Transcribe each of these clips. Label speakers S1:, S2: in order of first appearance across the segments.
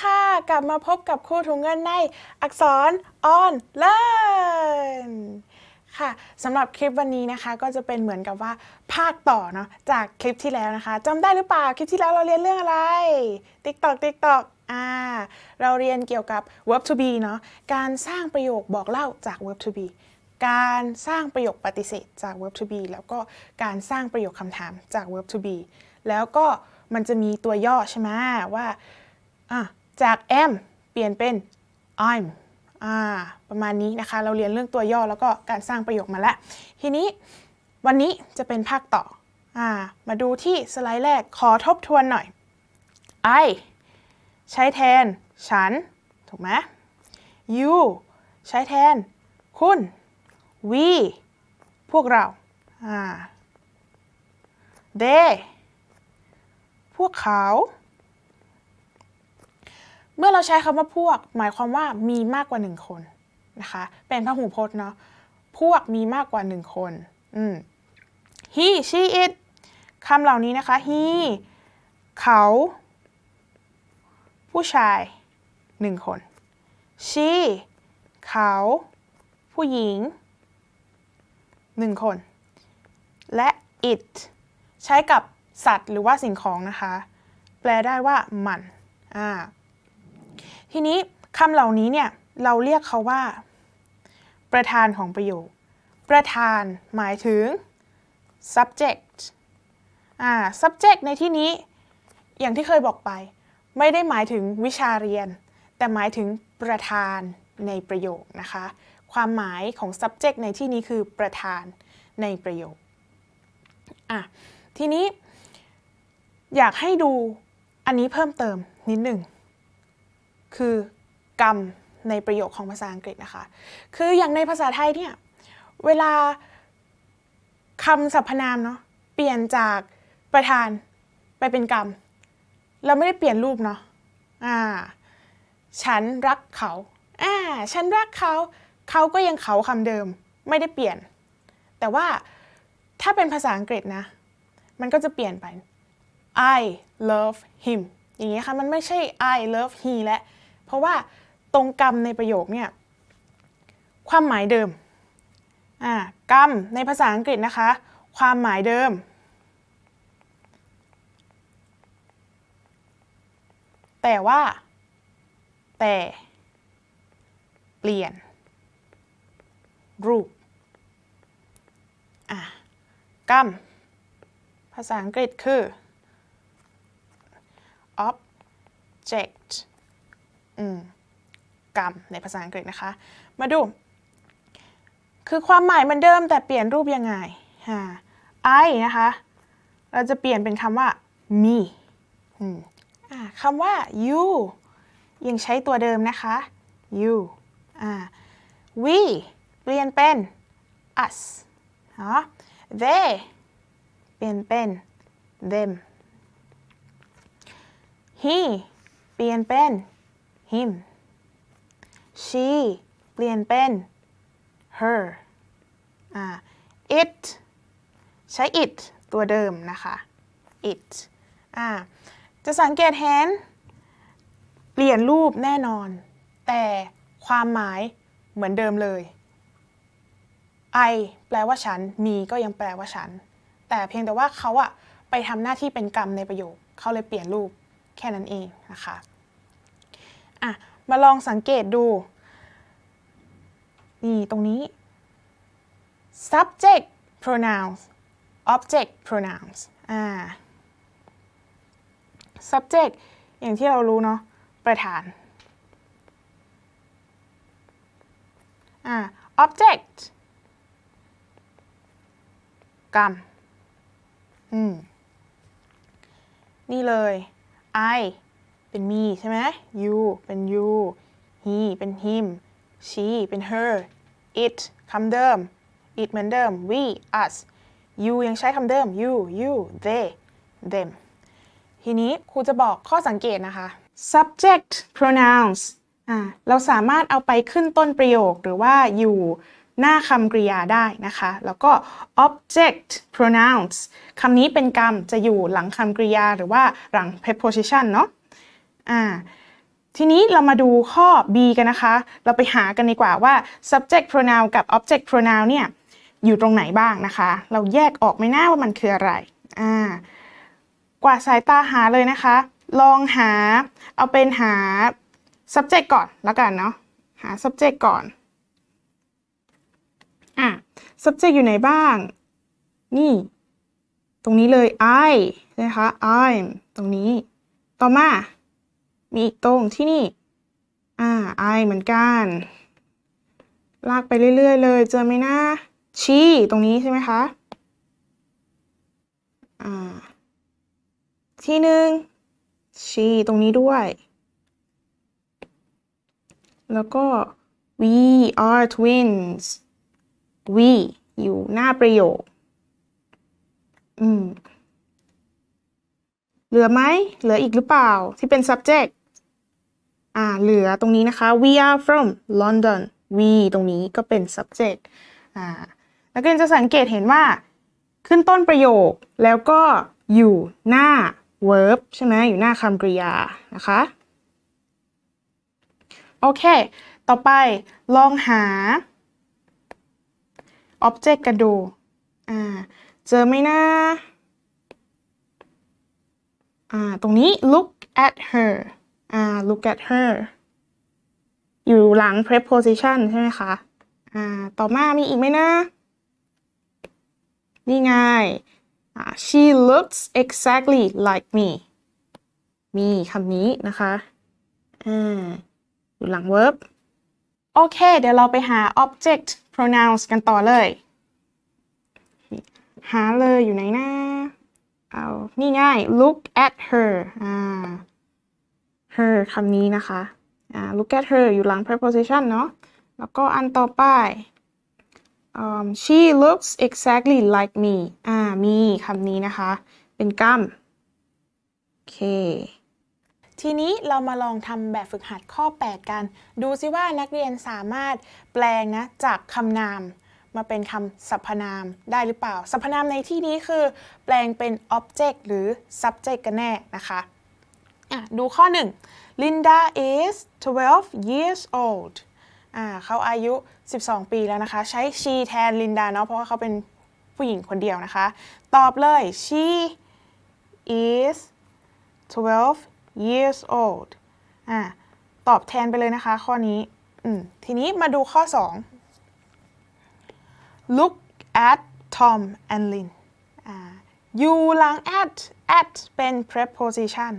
S1: ค่ะ กลับมาพบกับครูถุงเงินในอักษรออนเลินค่ะสำหรับคลิปวันนี้นะคะก็จะเป็นเหมือนกับว่าภาคต่อเนาะจากคลิปที่แล้วนะคะจำได้หรือเปล่าคลิปที่แล้วเราเรียนเรื่องอะไร TikTok TikTok อ่าเราเรียนเกี่ยวกับ verb to be เนาะการสร้างประโยคบอกเล่าจาก verb to be การสร้างประโยคปฏิเสธจาก verb to be แล้วก็การสร้างประโยคคำถามจาก verb to be แล้วก็มันจะมีตัวย่อใช่ไหมว่าอะ จาก am เปลี่ยนเป็น I'm อ่าประมาณนี้นะคะ เราเรียนเรื่องตัวย่อแล้วก็การสร้างประโยคมาแล้ว ทีนี้วันนี้จะเป็นภาคต่ออ่ามาดูที่สไลด์แรกขอทบทวนหน่อย I ใช้แทน ฉัน ถูกไหม you ใช้แทน คุณ we พวกเราอ่า they พวกเขา เมื่อเราใช้คำว่าพวก หมายความว่ามีมากกว่าหนึ่งคนนะคะ เป็นพหูพจน์เนาะ พวกมีมากกว่าหนึ่งคน อืม he she it คำเหล่านี้นะคะ he เขา ผู้ชายหนึ่งคน she เขา ผู้หญิงหนึ่งคน และ it ใช้กับสัตว์หรือว่าสิ่งของนะคะ แปลได้ว่ามัน อ่า ทีนี้คำเหล่านี้เนี่ยเราเรียกเขาว่า ประธานของประโยค ประธานหมายถึง subject อ่า subject ในที่นี้อย่างที่เคยบอกไป ไม่ได้หมายถึงวิชาเรียน แต่หมายถึงประธานในประโยคนะคะ ความหมายของ subject ในที่นี้คือประธานในประโยคอะทีนี้อยากให้ดูอันนี้เพิ่มเติมนิดหนึ่ง คือกรรมในประโยคของภาษาอังกฤษนะคะ คืออย่างในภาษาไทยเนี่ย เวลาคำสรรพนามเนาะเปลี่ยนจากประธานไปเป็นกรรม เราไม่ได้เปลี่ยนรูปเนาะอ่า ฉันรักเขาอ่าฉันรักเขา เขาก็ยังเขาคำเดิม ไม่ได้เปลี่ยน แต่ว่าถ้าเป็นภาษาอังกฤษนะ มันก็จะเปลี่ยนไป I love him อย่างนี้ค่ะ มันไม่ใช่ I love he และ เพราะว่าตรงกรรมในประโยคเนี่ยความหมายเดิมอ่ากรรมในภาษาอังกฤษนะคะ ความหมายเดิม แต่ว่า แต่ เปลี่ยน รูปอะกรรมภาษาอังกฤษคือ object กรรมในภาษาอังกฤษนะคะ มาดู คือความหมายเหมันเดิมแต่เปลี่ยนรูปยังไงฮะ I นะคะ เราจะเปลี่ยนเป็นคำว่า me อืมอ่าคำว่า you ยังใช้ตัวเดิมนะคะ you we เปลี่ยนเป็น us เนาะ they เปลี่ยนเป็น them he เปลี่ยนเป็น him she เปลี่ยนเป็น her it ใช้ it ตัวเดิมนะคะ it จะสังเกตเห็นเปลี่ยนรูปแน่นอน แต่ความหมายเหมือนเดิมเลย I แปลว่าฉัน me ก็ยังแปลว่าฉัน แต่เพียงแต่ว่าเขาอะไปทำหน้าที่เป็นกรรมในประโยค เขาเลยเปลี่ยนรูปแค่นั้นเองนะคะ อะ มาลองสังเกตดู นี่ตรงนี้ subject pronouns object pronouns อ่า subject อย่างที่เรารู้เนาะประธาน อ่า object กรรม อืม นี่เลย I เป็น me ใช่ไหม you เป็น you he เป็น him she เป็น her it คำเดิม it เหมือนเดิม we us you ยังใช้คำเดิม you you they them ทีนี้ครูจะบอกข้อสังเกตนะคะ subject pronouns เราสามารถเอาไปขึ้นต้นประโยคหรือว่าอยู่หน้าคำกริยาได้นะคะ แล้วก็ object pronouns คำนี้เป็นกรรมจะอยู่หลังคำกริยาหรือว่าหลัง preposition เนาะ อ่าทีนี้เรามาดูข้อ B กันนะคะ เราไปหากันดีกว่าว่า subject pronoun กับ object pronoun เนี่ยอยู่ตรงไหนบ้างนะคะ เราแยกออกไหม่น่าว่ามันคืออะไรอ่ากว่าสายตาหาเลยนะคะ ลองหาเอาเป็นหา subject ก่อนแล้วกันเนาะหา subject ก่อนอะ subject อยู่ไหนบ้าง นี่ ตรงนี้เลย I นะคะ I'm ตรงนี้ ต่อมา มีอีกตรงที่นี่ อ่า I เหมือนกัน ลากไปเรื่อย ๆ เลย เจอไหมนะ she ตรงนี้ใช่ไหมคะ อ่า ที่หนึ่ง she ตรงนี้ด้วย แล้วก็ we are twins we อยู่หน้าประโยค อืม เหลือไหม เหลืออีกหรือเปล่าที่เป็น subject อ่าเหลือตรงนี้นะคะ we are from London we ตรงนี้ก็เป็น subject อ่าแล้วก็จะสังเกตเห็นว่าขึ้นต้นประโยคแล้วก็อยู่หน้า verb ใช่ไหมอยู่หน้าคำกริยานะคะ โอเค ต่อไปลองหา object กันดูอ่าเจอไหมนะอ่าตรงนี้ look at her อ่า look at her อยู่หลัง preposition ใช่ไหมคะ อ่า ต่อมามีอีกไหมนะ นี่ไงอ่า she looks exactly like me มีคำนี้นะคะอ่าอยู่หลัง verb โอเค เดี๋ยวเราไปหา object pronouns กันต่อเลย หาเลยอยู่ไหนนะ เอา นี่ง่าย look at her อ่า her คำนี้นะคะอ่า look at her อยู่หลัง preposition เนาะแล้วก็อันต่อไป um, she looks exactly like me อ่ามีคำนี้นะคะ เป็นกรรมโอเค ทีนี้เรามาลองทำแบบฝึกหัดข้อ 8 กัน ดูซิว่านักเรียนสามารถแปลงนะ จากคำนามมาเป็นคำสรรพนามได้หรือเปล่า สรรพนามในที่นี้คือ แปลงเป็น object หรือ subject กันแน่นะคะ อะดูข้อ 1 Linda is 12 years old อ่าเขาอายุ 12 ปีแล้วนะคะ ใช้ she แทน Linda เนาะเพราะว่าเขาเป็นผู้หญิงคนเดียวนะคะ ตอบเลย she is 12 years old อ่าตอบแทนไปเลยนะคะ ข้อนี้อืมทีนี้มาดูข้อ 2 look at Tom and Lynn อ่าอยู่หลัง at at เป็น preposition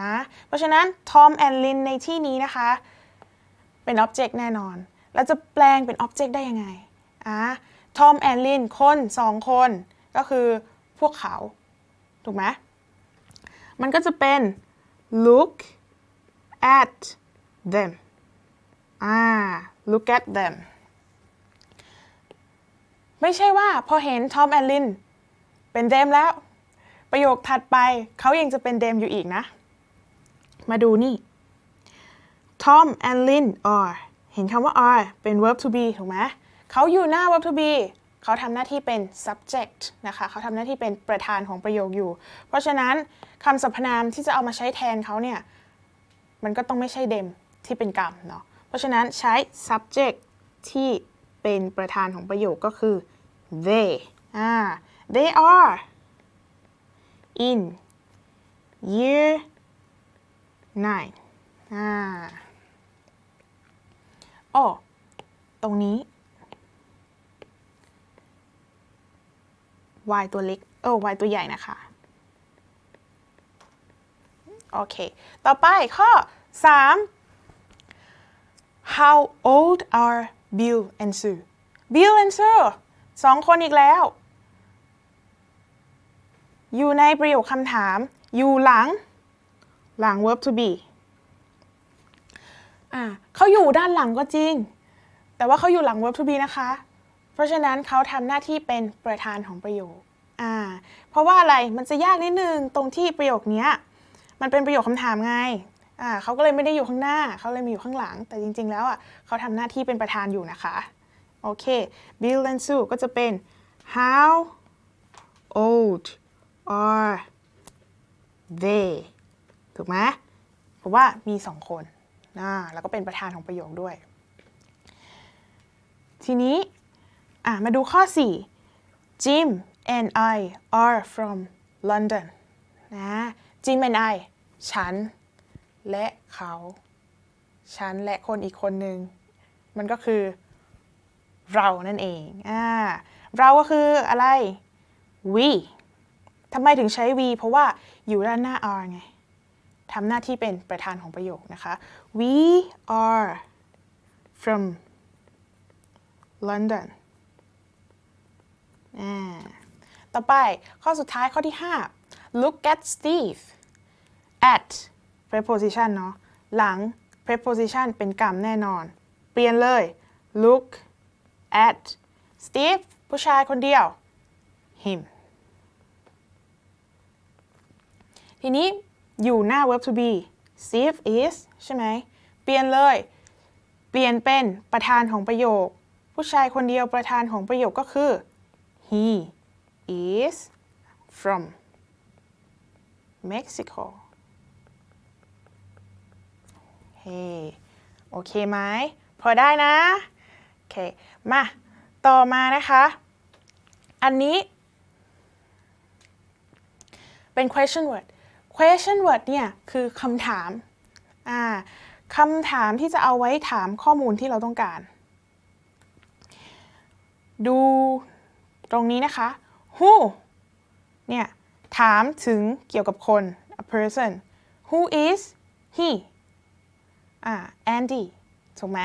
S1: นะเพราะฉะนั้น Tom and Lynn ในที่นี้นะคะ เป็น object แน่นอน แล้วจะแปลงเป็น object ได้ยังไงอะ Tom and Lynn คนสองคนก็คือพวกเขา ถูกไหมมันก็จะเป็น look at them อ่า look at them ไม่ใช่ว่าพอเห็น Tom and Lynn เป็น them แล้ว ประโยคถัดไปเขายังจะเป็น them อยู่อีกนะ มาดูนี่ Tom and Lynn are เห็นคำว่า are เป็น verb to be ถูกไหมเขาอยู่หน้า verb to be เขาทำหน้าที่เป็น subject นะคะ เขาทำหน้าที่เป็นประธานของประโยคอยู่ เพราะฉะนั้นคำสรรพนามที่จะเอามาใช้แทนเขาเนี่ย มันก็ต้องไม่ใช่ them ที่เป็นกรรมเนาะ เพราะฉะนั้นใช้ subject ที่เป็นประธานของประโยคก็คือ they อ่า they are in year nine อ่าโอ้ตรงนี้ y ตัวเล็ก เออ y ตัวใหญ่นะคะ โอเค ต่อไปข้อ 3 How old are Bill and Sue Bill and Sue สองคนอีกแล้ว อยู่ในประโยคคำถาม อยู่หลัง หลัง verb to be อ่าเขาอยู่ด้านหลังก็จริง แต่ว่าเขาอยู่หลัง verb to be นะคะ เพราะฉะนั้นเขาทำหน้าที่เป็นประธานของประโยคอ่าเพราะว่าอะไรมันจะยากนิดนึงตรงที่ประโยคนี้มันเป็นประโยคคำถามไงอ่าเขาก็เลยไม่ได้อยู่ข้างหน้าเขาเลยมาอยู่ข้างหลัง แต่จริง ๆ แล้วอะเขาทำหน้าที่เป็นประธานอยู่นะคะโอเค Bill and Sue ก็จะเป็น how old are they ถูกไหมเพราะว่ามีสองคนนะแล้วก็เป็นประธานของประโยคด้วย ทีนี้มาดูข้อ 4 Jim and I are from London นะ Jim and I ฉัน และเขา ฉันและคนอีกคนหนึ่ง มันก็คือเรานั่นเองอ่าเราก็คืออะไร we ทำไมถึงใช้ we เพราะว่าอยู่ด้านหน้า are ไง ทำหน้าที่เป็นประธานของประโยคนะคะ we are from London ต่อไปข้อสุดท้ายข้อที่ 5 look at Steve at preposition เนาะหลัง preposition เป็นกรรมแน่นอน เปลี่ยนเลย look at Steve ผู้ชายคนเดียว him ทีนี้ อยู่หน้า verb to be Steve is ใช่ไหม เปลี่ยนเลย เปลี่ยนเป็นประธานของประโยค ผู้ชายคนเดียวประธานของประโยคก็คือ he is from Mexico เฮ้โอเคไหม พอได้นะ โอเค มา ต่อมานะคะ อันนี้ เป็น question word question word เนี่ยคือคำถามอ่าคำถามที่จะเอาไว้ถามข้อมูลที่เราต้องการ ดูตรงนี้นะคะ who เนี่ยถามถึงเกี่ยวกับคน a person who is he อ่า Andy ถูกไหม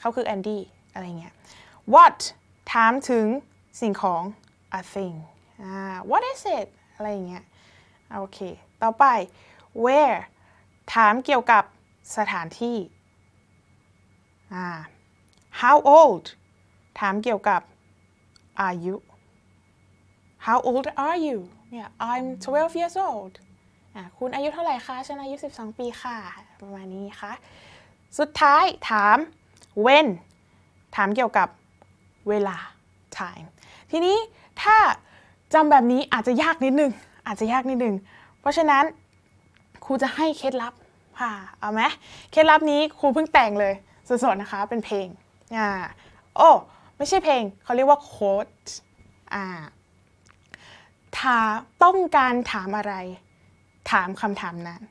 S1: เขาคือ Andy อะไรเงี้ย what ถามถึงสิ่งของ a thing อ่า what is it อะไรอย่างเงี้ยโอเค ต่อไป where ถามเกี่ยวกับสถานที่ how old ถามเกี่ยวกับอายุ how old are you เนี่ย I'm 12 years old คุณอายุเท่าไหร่คะ ฉันอายุ 12 ปีค่ะ ประมาณนี้ค่ะ สุดท้ายถาม when ถามเกี่ยวกับเวลา time ทีนี้ถ้าจำแบบนี้อาจจะยากนิดนึง อาจจะยากนิดนึง ราะฉะนั้นครูจะให้เคล็ดลับค่ะเอาไหมเคล็ดลับนี้ครูเพิ่งแต่งเลยสดๆนะคะเป็นเพลงอ่าโอ้ไม่ใช่เพลงเขาเรียกว่า quote อ่าถามต้องการถามอะไร ถามคำถามนั้น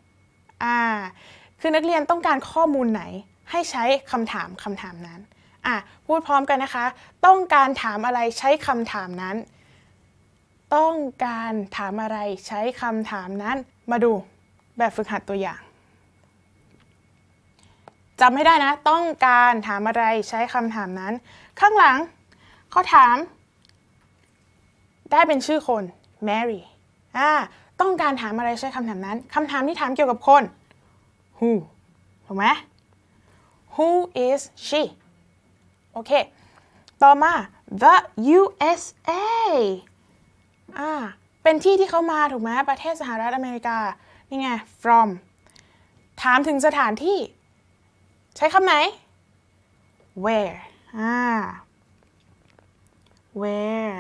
S1: อ่าคือนักเรียนต้องการข้อมูลไหนให้ใช้คำถามคำถามนั้นอะพูดพร้อมกันนะคะ ต้องการถามอะไรใช้คำถามนั้น ต้องการถามอะไรใช้คำถามนั้นมาดูแบบฝึกหัดตัวอย่างจำไม่ได้นะ ต้องการถามอะไรใช้คำถามนั้น ข้างหลังเขาถาม ได้เป็นชื่อคน Mary อ่าต้องการถามอะไรใช้คำถามนั้นคำถามที่ถามเกี่ยวกับคน who ถูกไหม who is she โอเค ต่อมา the USA อ่าเป็นที่ที่เขามาถูกไหมประเทศสหรัฐอเมริกา นี่ไง from ถามถึงสถานที่ ใช้คำไหน where อ่า where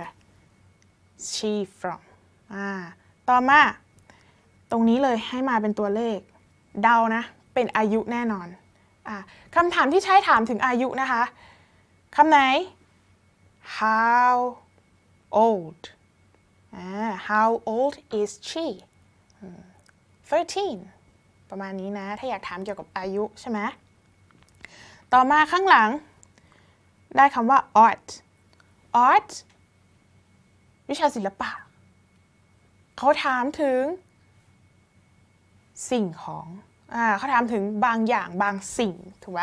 S1: she from อ่าต่อมา ตรงนี้เลยให้มาเป็นตัวเลข เดานะ เป็นอายุแน่นอนอ่าคำถามที่ใช้ถามถึงอายุนะคะคำไหน how old how old is she 13 ประมาณนี้นะ ถ้าอยากถามเกี่ยวกับอายุใช่ไหมต่อมาข้างหลัง ได้คำว่า art art วิชาศิลปะ เขาถามถึง สิ่งของอ่าเขาถามถึงบางอย่างบางสิ่ง ถูกไหม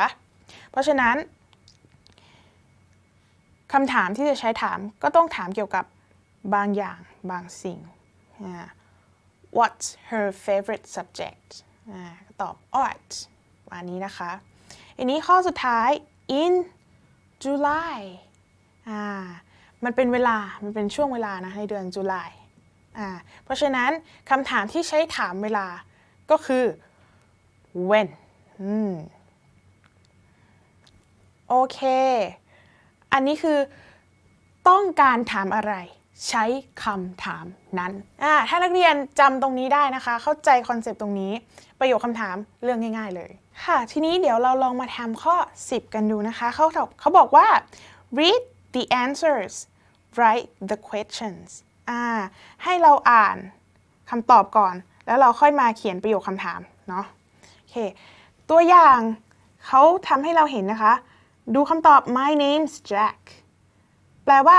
S1: เพราะฉะนั้นคำถามที่จะใช้ถามก็ต้องถามเกี่ยวกับ บางอย่างบางสิ่ง What's her favorite subject ตอบ art ประมาณนี้นะคะ อันนี้ข้อสุดท้าย in July มันเป็นเวลา มันเป็นช่วงเวลานะในเดือนจุลายอ่าเพราะฉะนั้นคำถามที่ใช้ถามเวลาก็คือ when โอเค อันนี้คือต้องการถามอะไร ใช้คำถามนั้นถ้านักเรียนจำตรงนี้ได้นะคะ เข้าใจคอนเซปต์ตรงนี้ ประโยคคำถามเรื่องง่าย ๆ เลย ค่ะ ทีนี้เดี๋ยวเราลองมาทำข้อ 10 กันดูนะคะเขาบเขาบอกว่า read the answers write the questions ให้เราอ่านคำตอบก่อน แล้วเราค่อยมาเขียนประโยคคำถามเนาะโอเค ตัวอย่างเขาทำให้เราเห็นนะคะ ดูคำตอบ my name's Jack แปลว่า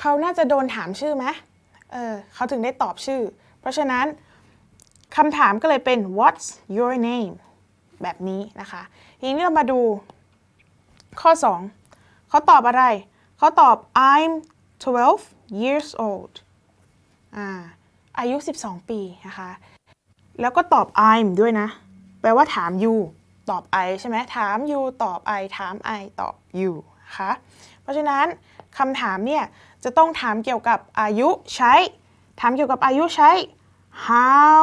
S1: เขาน่าจะโดนถามชื่อไหมเออเขาถึงได้ตอบชื่อ เพราะฉะนั้นคำถามก็เลยเป็น what's your name แบบนี้นะคะทีนี้เรามาดูข้อ 2 เขาตอบอะไร เขาตอบ I'm 12 years old อ่าอายุ 12 ปีนะคะ แล้วก็ตอบ I'm ด้วยนะ แปลว่าถาม you ตอบ I ใช่ไหมถาม you ตอบ I ถาม I ตอบ you นะคะ เพราะฉะนั้นคำถามเนี่ย จะต้องถามเกี่ยวกับอายุใช้ ถามเกี่ยวกับอายุใช้ how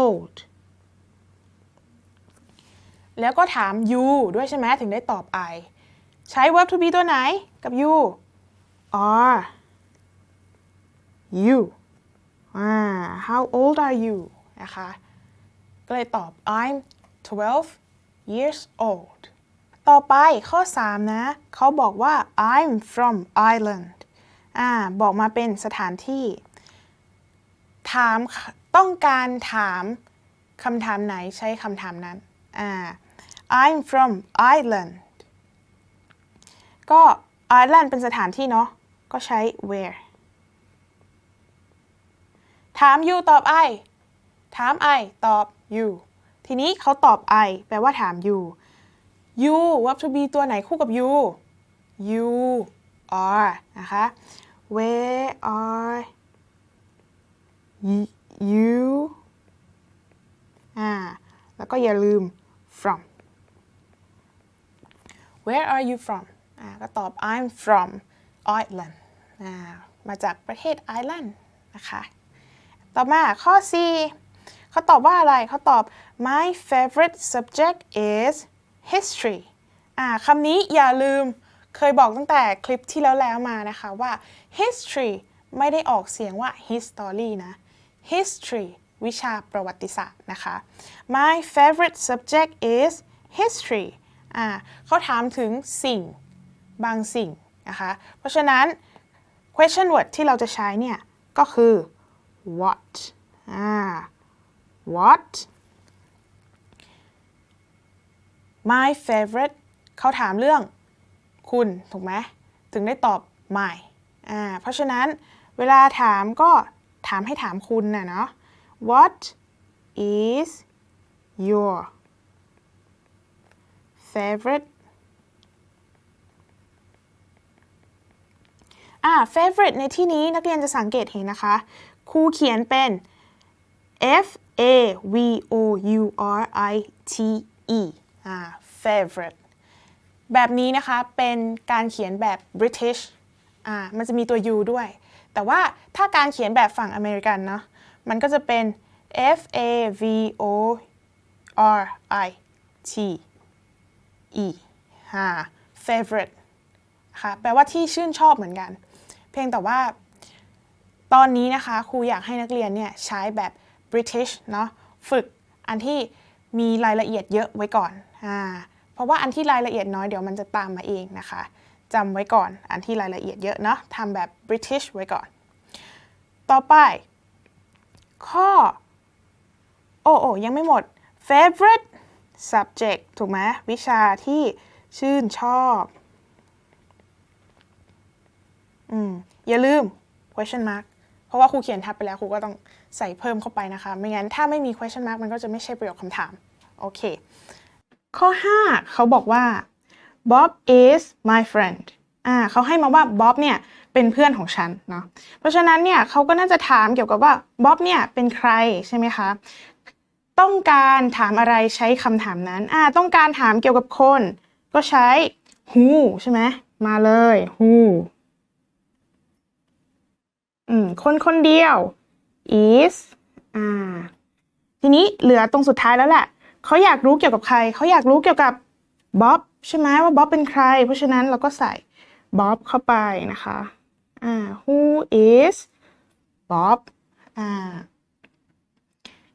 S1: old แล้วก็ถาม you ด้วยใช่ไหมถึงได้ตอบ I ใช้ verb to be ตัวไหนกับ you are you อ่า how old are you นะคะ ก็เลยตอบ I'm 12 years old ต่อไปข้อ 3 นะ เขาบอกว่า I'm from Ireland อ่า บอกมาเป็นสถานที่ ถาม ต้องการถามคำถามไหนใช้คำถามนั้น อ่า I'm from Ireland ก็ Ireland เป็นสถานที่เนาะ ก็ใช้ where ถาม you ตอบ I ถาม I ตอบ you ทีนี้เขาตอบ I แปลว่าถาม you you verb to be ตัวไหนคู่กับ you you are นะคะ where are you? อ่า แล้วก็อย่าลืม from where are you from อ่า ก็ตอบ I'm from Ireland อ่า มาจากประเทศไอร์แลนด์นะคะ ต่อมาข้อ4เขาตอบว่าอะไร เขาตอบ my favorite subject is history คำนี้อย่าลืมเคยบอกตั้งแต่คลิปที่แล้วแล้วมานะคะว่า history ไม่ได้ออกเสียงว่า history นะ history วิชาประวัติศาสตร์นะคะ my favorite subject is history เขาถามถึงสิ่งบางสิ่งนะคะ เพราะฉะนั้น question word ที่เราจะใช้เนี่ย ก็คือ what อ what my favorite เขาถามเรื่องคุณ ถูกไหมถึงได้ตอบ my อ่าเพราะฉะนั้นเวลาถามก็ถามให้ถามคุณนะเนาะ what is your favorite อ่า favorite ในที่นี้นักเรียนจะสังเกตเห็นนะคะครูเขียนเป็น F A V O U R I T E favorite แบบนี้นะคะเป็นการเขียนแบบ British อ่ามันจะมีตัว U ด้วย แต่ว่าถ้าการเขียนแบบฝั่งอเมริกันเนาะมันก็จะเป็น F A V O R I T E อ่า favorite ค่ะแปลว่าที่ชื่นชอบเหมือนกัน เพียงแต่ว่าตอนนี้นะคะครูอยากให้นักเรียนเนี่ยใช้แบบ British เนาะฝึกอันที่มีรายละเอียดเยอะไว้ก่อน อ่าเพราะว่าอันที่รายละเอียดน้อยเดี๋ยวมันจะตามมาเองนะคะจำไว้ก่อนอันที่รายละเอียดเยอะเนาะทำแบบ British ไว้ก่อน ต่อไป ข้อ โอ้โอยังไม่หมด favorite subject ถูกไหมวิชาที่ชื่นชอบอืมอย่าลืม question mark เพราะว่าครูเขียนทับไปแล้วครูก็ต้องใส่เพิ่มเข้าไปนะคะ ไม่งั้นถ้าไม่มี question mark มันก็จะไม่ใช่ประโยคคำถาม โอเค ข้อ 5 เขาบอกว่า Bob is my friend อ่าเขาให้มาว่า Bob เนี่ยเป็นเพื่อนของฉันเนาะเพราะฉะนั้นเนี่ยเขาก็น่าจะถามเกี่ยวกับว่า Bob เนี่ยเป็นใครใช่ไหมคะต้องการถามอะไรใช้คำถามนั้นอ่าต้องการถามเกี่ยวกับคน ก็ใช้ who ใช่ไหมมาเลย who อืมคนคนเดียว is อ่าทีนี้เหลือตรงสุดท้ายแล้วแหละ เขาอยากรู้เกี่ยวกับใคร เขาอยากรู้เกี่ยวกับบ๊อบใช่ไหมว่าบ๊อบเป็นใคร เพราะฉะนั้นเราก็ใส่บ๊อบเข้าไปนะคะอ่า who is Bob อ่า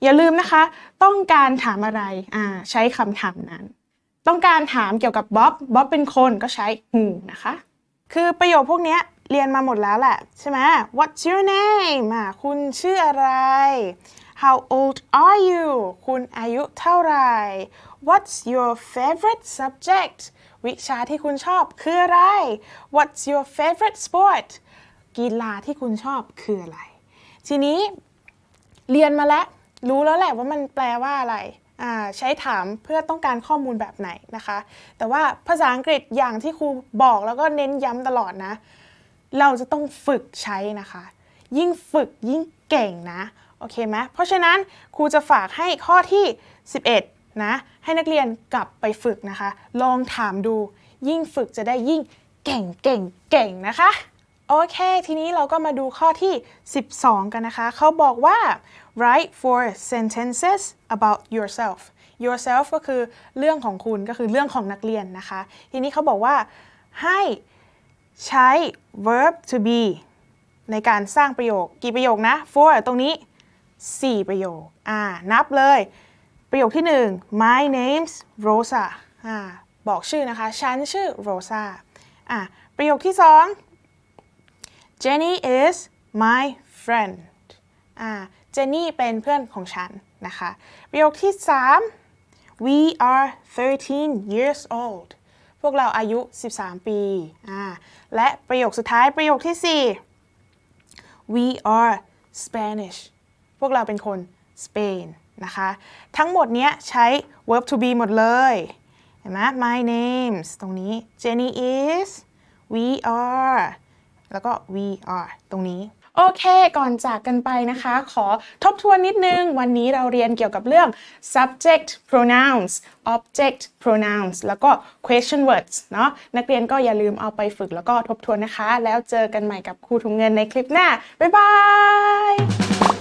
S1: อย่าลืมนะคะ ต้องการถามอะไรอ่าใช้คำถามนั้น ต้องการถามเกี่ยวกับบ๊อบบ๊อบเป็นคนก็ใช้ who นะคะ คือประโยคพวกนี้เรียนมาหมดแล้วแหละ ใช่ไหม What's your name อะคุณชื่ออะไร How old are you คุณอายุเท่าไหร่ What's your favorite subject วิชาที่คุณชอบคืออะไร What's your favorite sport กีฬาที่คุณชอบคืออะไร ทีนี้เรียนมาแล้ว รู้แล้วแหละว่ามันแปลว่าอะไรใช้ถามเพื่อต้องการข้อมูลแบบไหนนะคะ แต่ว่าภาษาอังกฤษอย่างที่ครูบอกแล้วก็เน้นย้ำตลอดนะ เราจะต้องฝึกใช้นะคะ ยิ่งฝึกยิ่งเก่งนะ โอเคไหมเพราะฉะนั้นครูจะฝากให้ข้อที่ 11 นะ ให้นักเรียนกลับไปฝึกนะคะ ลองถามดู ยิ่งฝึกจะได้ยิ่งเก่งเก่งเก่งนะคะ โอเค ทีนี้เราก็มาดูข้อที่ 12 กันนะคะ เขาบอกว่า write four sentences about yourself yourself ก็คือเรื่องของคุณก็คือเรื่องของนักเรียนนะคะ ทีนี้เขาบอกว่าให้ใช้ verb to be ในการสร้างประโยค กี่ประโยคนะ four ตรงนี้ 4 ประโยคอ่านับเลย ประโยคที่ 1 my name's Rosa อ่าบอกชื่อนะคะ ฉันชื่อ Rosa อ่าประโยคที่ 2 Jenny is my friend อ่า Jenny เป็นเพื่อนของฉันนะคะ ประโยคที่ 3 we are 13 years old พวกเราอายุ 13 ปีอ่าและประโยคสุดท้ายประโยคที่ 4 we are Spanish พวกเราเป็นคนสเปนนะคะ ทั้งหมดเนี้ยใช้ verb to be หมดเลยเห็นไหม my names ตรงนี้ Jenny is we are แล้วก็ we are ตรงนี้โอเค ก่อนจากกันไปนะคะ ขอทบทวนนิดนึง วันนี้เราเรียนเกี่ยวกับเรื่อง subject pronouns object pronouns แล้วก็ question words เนาะนักเรียนก็อย่าลืมเอาไปฝึกแล้วก็ทบทวนนะคะ แล้วเจอกันใหม่กับครูถุงเงินในคลิปหน้า บ๊ายบาย